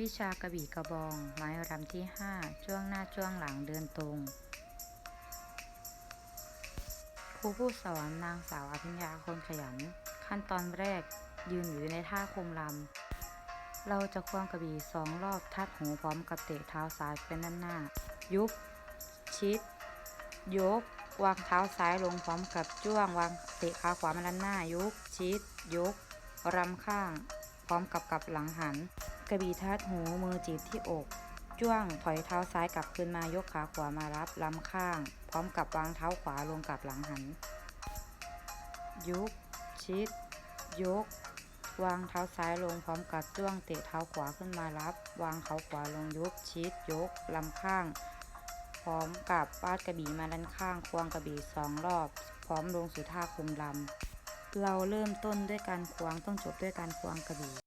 วิชากระบี่กระบอง ไม้รำที่ห้าจ้วงหน้าจ้วงหลังเดินตรง ครูผู้สอนนางสาวอภิญญาคนขยัน ขั้นตอนแรกยืนอยู่ในท่าคมลำ เราจะควงกระบี่สองรอบทัดหูพร้อมกับเตะเท้าซ้ายไปด้านหน้า ยุบ ชิด ยก วางเท้าซ้ายลงพร้อมกับจ้วงวางเตะขาขวามาด้านหน้า ยุบ ชิด ยก รำข้าง พร้อมกับกลับหลังหัน กระบี่ทัดหูมือจีบที่อก จ้วงถอยเท้าซ้ายกลับคืนมายกขาขวามารับลำข้าง พร้อมกับวางเท้าขวาลงกับหลังหัน ยุบชิด ยก วางเท้าซ้ายลงพร้อมกับจ้วงเตะเท้าขวาขึ้นมารับ วางเขาขวาลงยุบชิด ยกลำข้าง พร้อมกับปาดกระบี่มาด้านข้างควงกระบี่สองรอบ พร้อมลงสู่ท่าคุมลำเราเริ่มต้นด้วยการควงต้องจบด้วยการควงกระบี่